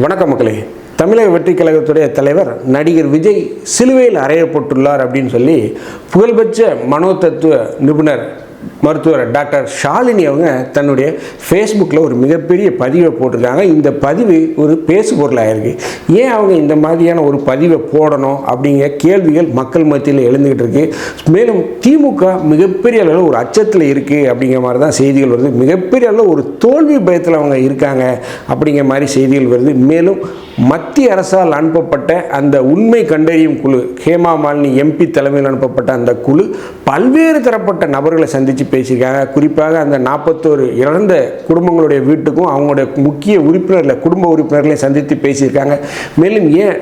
வணக்க மக்களே. தமிழக வெற்றி கழகத்துடைய தலைவர் நடிகர் விஜய் சிலுவையில் அறையப்பட்டுள்ளார் அப்படின்னு சொல்லி புகழ்பெற்ற மனோதத்துவ நிபுணர் மருத்துவர் டாக்டர் ஷாலினி அவங்க தன்னுடைய ஃபேஸ்புக்கில் ஒரு மிகப்பெரிய பதிவை போட்டிருக்காங்க. இந்த பதிவு ஒரு பேசு பொருளாகிருக்கு ஏன் அவங்க இந்த மாதிரியான ஒரு பதிவை போடணும் அப்படிங்கிற கேள்விகள் மக்கள் மத்தியில் எழுந்துக்கிட்டு இருக்குது மேலும் திமுக மிகப்பெரிய அளவில் ஒரு அச்சத்தில் இருக்குது அப்படிங்கிற மாதிரி தான் செய்திகள் வருது. மிகப்பெரிய அளவில் ஒரு தோல்வி பயத்தில் அவங்க இருக்காங்க அப்படிங்கிற மாதிரி செய்திகள் வருது. மேலும் மத்திய அரசால் அனுப்பப்பட்ட அந்த உண்மை கண்டறியும் குழு ஹேமா மாலினி எம்பி தலைமையில் அனுப்பப்பட்ட அந்த குழு பல்வேறு தரப்பட்ட நபர்களை சந்தித்து பேசியிருக்காங்க. குறிப்பாக அந்த நாற்பத்தோரு இறந்த குடும்பங்களுடைய வீட்டுக்கும் அவங்களுடைய முக்கிய உறுப்பினர்களை குடும்ப உறுப்பினர்களையும் சந்தித்து பேசியிருக்காங்க. மேலும் ஏன்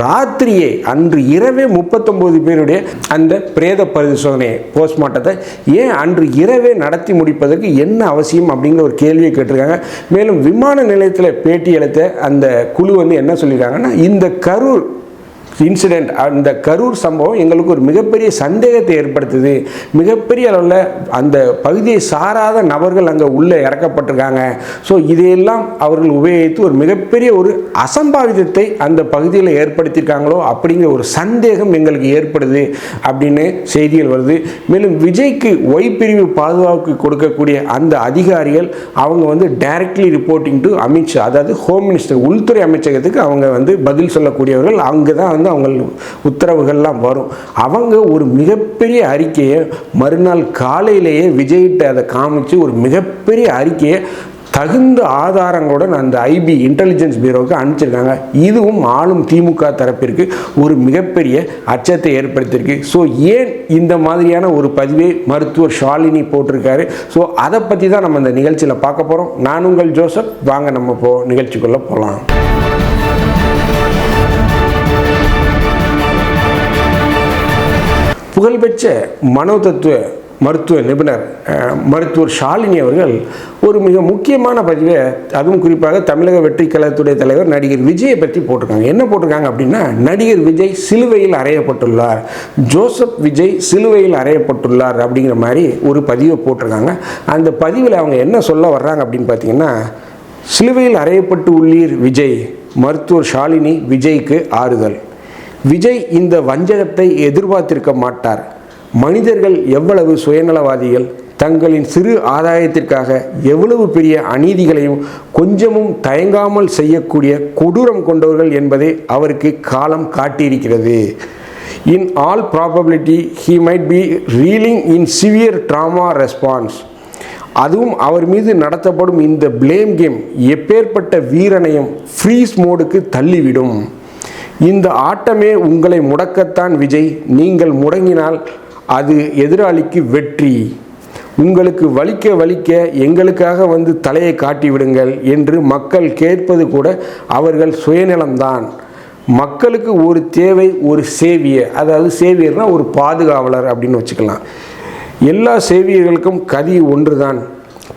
ராத்திரியே அன்று இரவே முப்பத்தொம்போது பேருடைய அந்த பிரேத பரிசோதனை போஸ்ட்மார்ட்டத்தை ஏன் அன்று இரவே நடத்தி முடிப்பதற்கு என்ன அவசியம் அப்படிங்கிற ஒரு கேள்வியை கேட்டிருக்காங்க. மேலும் விமான நிலையத்தில் பேட்டி அளித்த அந்த குழு வந்து என்ன சொல்லியிருக்காங்கன்னா இந்த கரூர் இன்சிடெண்ட் அந்த கரூர் சம்பவம் எங்களுக்கு ஒரு மிகப்பெரிய சந்தேகத்தை ஏற்படுத்துது. மிகப்பெரிய அளவில் அந்த பகுதியை சாராத நபர்கள் அங்கே உள்ளே இறக்கப்பட்டிருக்காங்க. ஸோ இதையெல்லாம் அவர்கள் உபயோகித்து ஒரு மிகப்பெரிய ஒரு அசம்பாவிதத்தை அந்த பகுதியில் ஏற்படுத்தியிருக்காங்களோ அப்படிங்கிற ஒரு சந்தேகம் எங்களுக்கு ஏற்படுது அப்படின்னு செய்திகள் வருது. மேலும் விஜய்க்கு ஒய் பிரிவு பாதுகாப்பு கொடுக்கக்கூடிய அந்த அதிகாரிகள் அவங்க வந்து டைரக்ட்லி ரிப்போர்ட்டிங் டு அமித்ஷா அதாவது ஹோம் மினிஸ்டர் உள்துறை அமைச்சகத்துக்கு அவங்க வந்து பதில் சொல்லக்கூடியவர்கள். அங்கே தான் வந்து அவங்க உத்தரவுகள்லாம் வரும். அவங்க ஒரு மிகப்பெரிய அறிக்கையை மறுநாள் காலையிலேயே விஜய்கிட்ட அதை காமிச்சு ஒரு மிகப்பெரிய அறிக்கையை தகுந்த ஆதாரங்களுடன் அந்த ஐபி இன்டெலிஜென்ஸ் பியூரோவுக்கு அனுப்பிச்சிருக்காங்க. இதுவும் ஆளும் திமுக தரப்பிற்கு ஒரு மிகப்பெரிய அச்சத்தை ஏற்படுத்தியிருக்கு. ஸோ ஏன் இந்த மாதிரியான ஒரு பதிவை மருத்துவர் ஷாலினி போட்டிருக்காரு? ஸோ அதை பற்றி தான் நம்ம இந்த நிகழ்ச்சியில் பார்க்க போகிறோம் நான் உங்கள் ஜோசப். வாங்க நம்ம போ நிகழ்ச்சிக்குள்ளே போகலாம் புகழ்பெற்ற மனோதத்துவ மருத்துவ நிபுணர் மருத்துவர் ஷாலினி அவர்கள் ஒரு மிக முக்கியமான பதிவை அதுவும் குறிப்பாக தமிழக வெற்றி கழகத்துடைய தலைவர் நடிகர் விஜயை பற்றி போட்டிருக்காங்க. என்ன போட்டிருக்காங்க அப்படின்னா நடிகர் விஜய் சிலுவையில் அறையப்பட்டுள்ளார். ஜோசப் விஜய் சிலுவையில் அறையப்பட்டுள்ளார் அப்படிங்கிற மாதிரி ஒரு பதிவை போட்டிருக்காங்க. அந்த பதிவில் அவங்க என்ன சொல்ல வர்றாங்க அப்படின்னு பார்த்தீங்கன்னா சிலுவையில் அறையப்பட்டு உள்ளீர் விஜய் மருத்துவர் ஷாலினி விஜய்க்கு ஆறுதல். விஜய் இந்த வஞ்சகத்தை எதிர்பார்த்திருக்க மாட்டார். மனிதர்கள் எவ்வளவு சுயநலவாதிகள் தங்களின் சிறு ஆதாயத்திற்காக எவ்வளவு பெரிய அநீதிகளையும் கொஞ்சமும் தயங்காமல் செய்யக்கூடிய கொடூரம் கொண்டவர்கள் என்பதை அவருக்கு காலம் காட்டியிருக்கிறது. In all probability he might be reeling in severe trauma response அதுவும் அவர் மீது நடத்தப்படும் இந்த ப்ளேம் கேம் எப்பேற்பட்ட வீரனையும் ஃப்ரீஸ் மோடுக்கு தள்ளிவிடும். இந்த ஆட்டமே உங்களை முடக்கத்தான் விஜய். நீங்கள் முடங்கினால் அது எதிராளிக்கு வெற்றி. உங்களுக்கு வலிக்க வலிக்க எங்களுக்காக வந்து தலையை காட்டி விடுங்கள் என்று மக்கள் கேட்பது கூட அவர்கள் சுயநலம்தான். மக்களுக்கு ஒரு தேவை ஒரு சேவியர் அதாவது சேவியர்னா ஒரு பாதுகாவலர் அப்படின்னு வச்சுக்கலாம். எல்லா சேவியர்களுக்கும் கதி ஒன்றுதான்.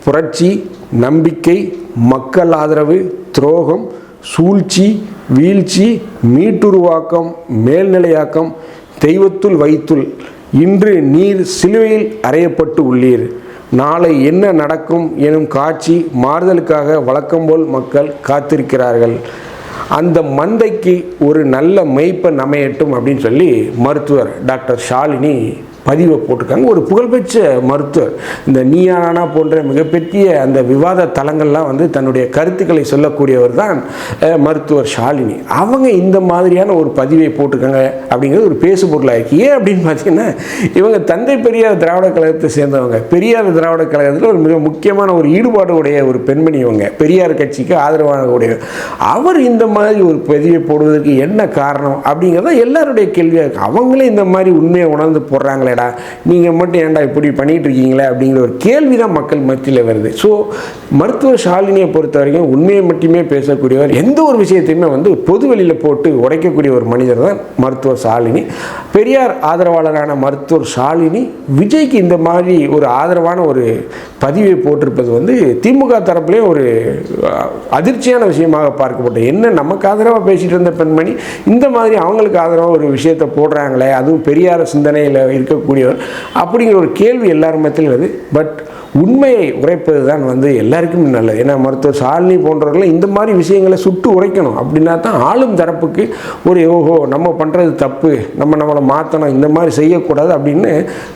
புரட்சி நம்பிக்கை மக்கள் ஆதரவு துரோகம் சூழ்ச்சி வீழ்ச்சி மீட்டுருவாக்கம் மேல்நிலையாக்கம் தெய்வத்துள் வைத்துள். இன்று நீர் சிலுவையில் அறையப்பட்டு உள்ளீர். நாளை என்ன நடக்கும் எனும் காட்சி மாறுதலுக்காக வழக்கம்போல் மக்கள் காத்திருக்கிறார்கள். அந்த மந்தைக்கு ஒரு நல்ல மெய்ப்பை நமையட்டும் அப்படின்னு சொல்லி மருத்துவர் டாக்டர் ஷாலினி பதிவை போட்டிருக்காங்க. ஒரு புகழ்பெற்ற மருத்துவர். இந்த நீயானா போன்ற மிகப்பெரிய அந்த விவாத தளங்கள்லாம் வந்து தன்னுடைய கருத்துக்களை சொல்லக்கூடியவர் தான் மருத்துவர் ஷாலினி. அவங்க இந்த மாதிரியான ஒரு பதிவை போட்டிருக்காங்க அப்படிங்கிறது ஒரு பேசு இருக்குது ஏன் அப்படின்னு பார்த்தீங்கன்னா இவங்க தந்தை பெரியார் திராவிட கழகத்தை சேர்ந்தவங்க. பெரியார் திராவிட கழகத்தில் ஒரு மிக முக்கியமான ஒரு ஈடுபாடு உடைய ஒரு பெண்மணி இவங்க. பெரியார் கட்சிக்கு ஆதரவான உடைய. அவர் இந்த மாதிரி ஒரு பதிவை போடுவதற்கு என்ன காரணம் அப்படிங்கிறத எல்லாருடைய கேள்வியாக இருக்கு. அவங்களே இந்த மாதிரி உண்மையை உணர்ந்து போடுறாங்களே போடுறாங்களேடா நீங்கள் மட்டும் ஏன்டா இப்படி பண்ணிகிட்டு இருக்கீங்களே அப்படிங்கிற ஒரு கேள்வி தான் மக்கள் மத்தியில் வருது. ஸோ மருத்துவ ஷாலினியை பொறுத்த வரைக்கும் உண்மையை மட்டுமே பேசக்கூடியவர் எந்த ஒரு விஷயத்தையுமே வந்து பொது வெளியில் போட்டு உடைக்கக்கூடிய ஒரு மனிதர் தான் மருத்துவர் ஷாலினி. பெரியார் ஆதரவாளரான மருத்துவர் ஷாலினி விஜய்க்கு இந்த மாதிரி ஒரு ஆதரவான ஒரு பதிவை போட்டிருப்பது வந்து திமுக தரப்புலேயும் ஒரு அதிர்ச்சியான விஷயமாக பார்க்கப்பட்டது. என்ன நமக்கு ஆதரவாக பேசிகிட்டு இருந்த பெண்மணி இந்த மாதிரி அவங்களுக்கு ஆதரவாக ஒரு விஷயத்தை போடுறாங்களே அதுவும் பெரியார் சிந்தனையில் இருக்க இருக்கக்கூடியவர் அப்படிங்கிற ஒரு கேள்வி எல்லார் மத்தியிலும் வருது. பட் உண்மையை உரைப்பது தான் வந்து எல்லாருக்கும் நல்லது. ஏன்னா மருத்துவர் சாலினி போன்றவர்கள் இந்த மாதிரி விஷயங்களை சுட்டு உரைக்கணும் அப்படின்னா தான் ஆளும் தரப்புக்கு ஒரு ஓஹோ நம்ம பண்ணுறது தப்பு நம்ம நம்மளை மாற்றணும் இந்த மாதிரி செய்யக்கூடாது அப்படின்னு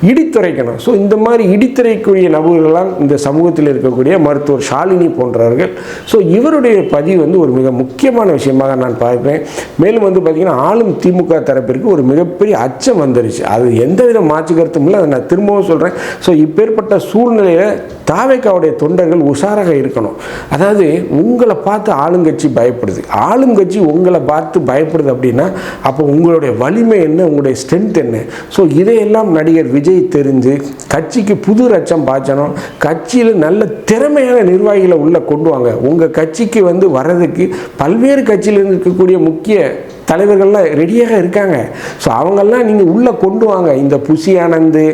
இடித்துரைக்கணும். ஸோ இந்த மாதிரி இடித்துரைக்கூடிய நபர்கள்லாம் இந்த சமூகத்தில் இருக்கக்கூடிய மருத்துவர் ஷாலினி போன்றவர்கள். ஸோ இவருடைய பதிவு வந்து ஒரு மிக முக்கியமான விஷயமாக நான் பார்ப்பேன் மேலும் வந்து பார்த்திங்கன்னா ஆளும் திமுக தரப்பிற்கு ஒரு மிகப்பெரிய அச்சம் வந்துருச்சு. அது எந்தவித மாற்று கருத்தும் இல்லை. அதை நான் திரும்பவும் சொல்கிறேன் ஸோ இப்பேற்பட்ட சூழ்நிலையில் தாவேக்காவுடைய தொண்டர்கள் உஷாராக இருக்கணும். அதாவது உங்களை பார்த்து ஆளுங்கட்சி பயப்படுது. ஆளுங்கட்சி உங்களை பார்த்து பயப்படுது அப்படின்னா அப்போ உங்களுடைய வலிமை என்ன? உங்களுடைய ஸ்ட்ரென்த் என்ன? ஸோ இதையெல்லாம் நடிகர் விஜய் தெரிஞ்சு கட்சிக்கு புது ரச்சம் பாய்ச்சணும். கட்சியில் நல்ல திறமையான நிர்வாகிகளை உள்ளே கொண்டு வாங்க. உங்கள் கட்சிக்கு வந்து வர்றதுக்கு பல்வேறு கட்சியில் இருக்கக்கூடிய முக்கிய தலைவர்கள்லாம் ரெடியாக இருக்காங்க. ஸோ அவங்கெல்லாம் நீங்கள் உள்ளே கொண்டு வாங்க. இந்த புஷி ஆனந்து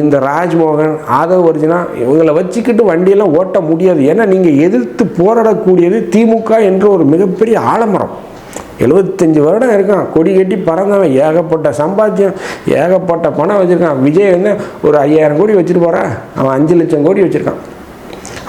இந்த ராஜ்மோகன் ஆதவ் அர்ஜுனா இவங்களை வச்சுக்கிட்டு வண்டியெல்லாம் ஓட்ட முடியாது. ஏன்னா நீங்கள் எதிர்த்து போராடக்கூடியது திமுக என்ற ஒரு மிகப்பெரிய ஆலமரம். எழுபத்தஞ்சி வருடம் இருக்கான். கொடி கட்டி பறந்தவன். ஏகப்பட்ட சம்பாத்தியம் ஏகப்பட்ட பணம் வச்சுருக்கான். விஜய் வந்து ஒரு ஐயாயிரம் கோடி வச்சுட்டு போகிறா அவன் அஞ்சு லட்சம் கோடி வச்சுருக்கான்.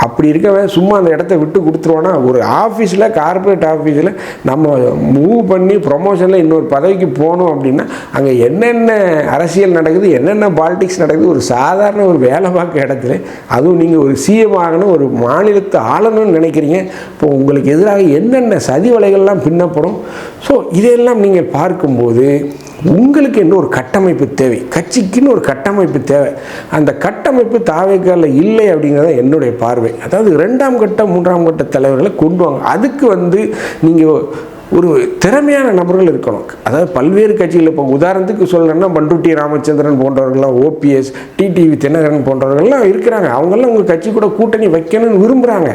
அப்படி இருக்கவன் சும்மா அந்த இடத்த விட்டு கொடுத்துருவானா? ஒரு ஆஃபீஸில் கார்ப்பரேட் ஆஃபீஸில் நம்ம மூவ் பண்ணி ப்ரொமோஷனில் இன்னொரு பதவிக்கு போகணும் அப்படின்னா அங்கே என்னென்ன அரசியல் நடக்குது என்னென்ன பாலிடிக்ஸ் நடக்குது ஒரு சாதாரண ஒரு வேலை பார்க்க இடத்துல அதுவும் நீங்கள் ஒரு சிஎம் ஆகணும் ஒரு மாநிலத்தை ஆளணும்னு நினைக்கிறீங்க. இப்போ உங்களுக்கு எதிராக என்னென்ன சதி வலைகள்லாம் பின்னப்படும்? ஸோ இதையெல்லாம் நீங்கள் பார்க்கும்போது உங்களுக்கு என்ன ஒரு கட்டமைப்பு தேவை? கட்சிக்குன்னு ஒரு கட்டமைப்பு தேவை. அந்த கட்டமைப்பு தாவேக்கால இல்லை அப்படிங்கிறது என்னுடைய பார்வை. அதாவது ரெண்டாம் கட்ட மூன்றாம் கட்ட தலைவர்களை கொண்டு வாங்க. அதுக்கு வந்து நீங்கள் ஒரு திறமையான நபர்கள் இருக்கணும். அதாவது பல்வேறு கட்சிகள் இப்போ உதாரணத்துக்கு சொல்லணும்னா பண்டுட்டி ராமச்சந்திரன் போன்றவர்கள்லாம் ஓபிஎஸ் டிடிவி தினகரன் போன்றவர்கள்லாம் இருக்கிறாங்க. அவங்கெல்லாம் உங்கள் கட்சி கூட கூட்டணி வைக்கணும்னு விரும்புகிறாங்க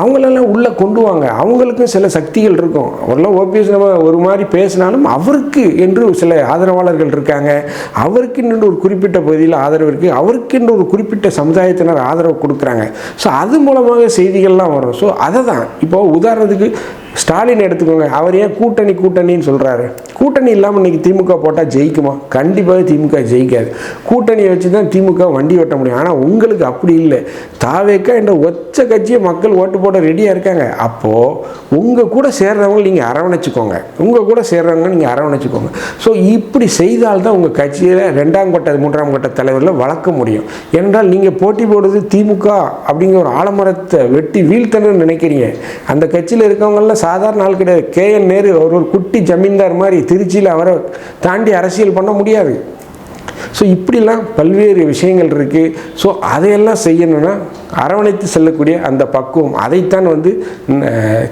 அவங்களெல்லாம் உள்ளே கொண்டு வாங்க. அவங்களுக்கும் சில சக்திகள் இருக்கும். அவரெல்லாம் ஓபிஎஸ் நம்ம ஒரு மாதிரி பேசினாலும் அவருக்கு என்று சில ஆதரவாளர்கள் இருக்காங்க. அவருக்கு என்று ஒரு குறிப்பிட்ட பகுதியில் ஆதரவு இருக்குது அவருக்கு என்று ஒரு குறிப்பிட்ட சமுதாயத்தினர் ஆதரவு கொடுக்குறாங்க. ஸோ அது மூலமாக செய்திகள்லாம் வரும். ஸோ அதை தான் இப்போ உதாரணத்துக்கு ஸ்டாலின் எடுத்துக்கோங்க. அவர் ஏன் கூட்டணி கூட்டணின்னு சொல்கிறாரு கூட்டணி இல்லாமல் இன்றைக்கி திமுக போட்டால் ஜெயிக்குமா? கண்டிப்பாக திமுக ஜெயிக்காது. கூட்டணியை வச்சு தான் திமுக வண்டி ஓட்ட முடியும். ஆனால் உங்களுக்கு அப்படி இல்லை. தாவேக்கா என்ற ஒச்ச கட்சியை மக்கள் ஓட்டு போட ரெடியாக இருக்காங்க. அப்போது உங்கள் கூட சேர்றவங்க நீங்கள் அரவணைச்சிக்கோங்க. உங்கள் கூட சேர்றவங்க நீங்கள் அரவணைச்சிக்கோங்க. ஸோ இப்படி செய்தால் தான் உங்கள் கட்சியில் ரெண்டாம் கட்ட மூன்றாம் கட்ட தலைவரில் வளர்க்க முடியும். என்றால் நீங்கள் போட்டி போடுறது திமுக அப்படிங்கிற ஒரு ஆலமரத்தை வெட்டி வீழ்த்தணும்னு நினைக்கிறீங்க. அந்த கட்சியில் இருக்கவங்களாம் சாதாரண ஆள் கிடையாது. கே. என். நேரு ஒரு ஒரு குட்டி ஜமீன்தார் மாதிரி திருச்சியில் அவரை தாண்டி அரசியல் பண்ண முடியாது. ஸோ இப்படிலாம் பல்வேறு விஷயங்கள் இருக்குது ஸோ அதையெல்லாம் செய்யணும்னா அரவணைத்து செல்லக்கூடிய அந்த பக்குவம். அதைத்தான் வந்து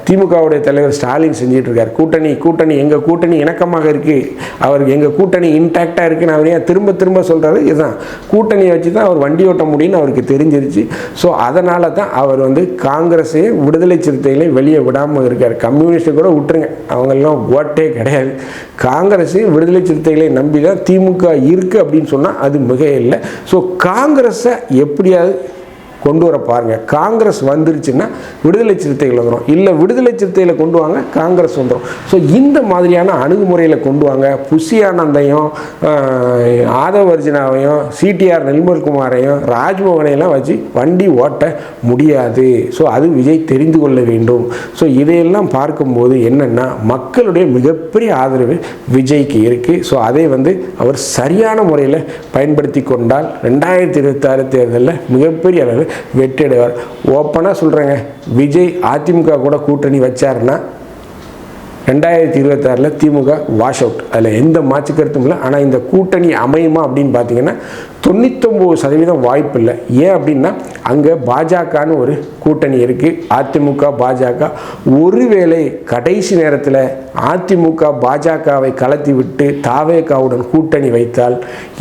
திமுகவுடைய தலைவர் ஸ்டாலின் செஞ்சிட்ருக்கார். கூட்டணி கூட்டணி எங்கள் கூட்டணி இணக்கமாக இருக்குது அவருக்கு எங்கள் கூட்டணி இன்டாக்டாக இருக்குன்னு அவர் ஏன் திரும்ப திரும்ப சொல்கிறாரு இதுதான். கூட்டணியை வச்சு தான் அவர் வண்டி ஓட்ட முடியும்னு அவருக்கு தெரிஞ்சிருச்சு. ஸோ அதனால தான் அவர் வந்து காங்கிரஸையும் விடுதலை சிறுத்தைகளையும் வெளியே விடாமல் இருக்கார். கம்யூனிஸ்ட்டு கூட விட்டுருங்க. அவங்கெல்லாம் ஓட்டே கிடையாது. காங்கிரஸையும் விடுதலை சிறுத்தைகளையும் நம்பி தான் திமுக இருக்குது அப்படின்னு சொன்னால் அது மிக இல்லை ஸோ காங்கிரஸை எப்படியாவது கொண்டு வர பாருங்கள் காங்கிரஸ் வந்துருச்சுன்னா விடுதலை சிறுத்தைகள் வந்துடும் இல்லை விடுதலை சிறுத்தையில் கொண்டு வாங்க காங்கிரஸ் வந்துடும் ஸோ இந்த மாதிரியான அணுகுமுறையில் கொண்டு வாங்க. புஷி ஆனந்தையும் ஆதவ அர்ஜுனாவையும் சிடிஆர் நெல்மல்குமாரையும் ராஜ்மோகனையெல்லாம் வச்சு வண்டி ஓட்ட முடியாது. ஸோ அது விஜய் தெரிந்து கொள்ள வேண்டும். ஸோ இதையெல்லாம் பார்க்கும்போது என்னென்னா மக்களுடைய மிகப்பெரிய ஆதரவு விஜய்க்கு இருக்குது ஸோ அதை வந்து அவர் சரியான முறையில் பயன்படுத்தி கொண்டால் ரெண்டாயிரத்தி இருபத்தாறு தேர்தலில் மிகப்பெரிய அளவில் வெற்றியடைவார். ஓப்பனாக சொல்கிறேங்க விஜய் அதிமுக கூட கூட்டணி வச்சாருன்னா ரெண்டாயிரத்தி இருபத்தாறில் திமுக வாஷ் அவுட் அதில் எந்த மாற்று கருத்தும் இல்லை. ஆனால் இந்த கூட்டணி அமையுமா அப்படின்னு பார்த்தீங்கன்னா தொண்ணூத்தொம்பது சதவீதம் வாய்ப்பு இல்லை. ஏன் அப்படின்னா அங்கே பாஜகன்னு ஒரு கூட்டணி இருக்குது அதிமுக பாஜக. ஒருவேளை கடைசி நேரத்தில் அதிமுக பாஜகவை கலத்தி விட்டு தாவேகாவுடன் கூட்டணி வைத்தால்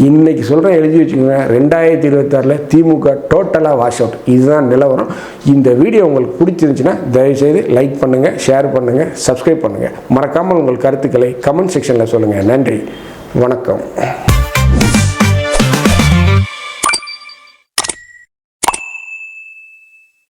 இன்றைக்கி சொல்கிறேன் எழுதி வச்சுக்கோங்க ரெண்டாயிரத்தி இருபத்தாறில் திமுக டோட்டலாக வாஷ் அவுட் இதுதான் நிலவரம். இந்த வீடியோ உங்களுக்கு பிடிச்சிருந்துச்சுன்னா தயவுசெய்து லைக் பண்ணுங்கள் ஷேர் பண்ணுங்கள் சப்ஸ்கிரைப் பண்ணுங்கள் மறக்காமல் உங்கள் கருத்துக்களை கமெண்ட் செக்ஷனில் சொல்லுங்கள் நன்றி. வணக்கம்.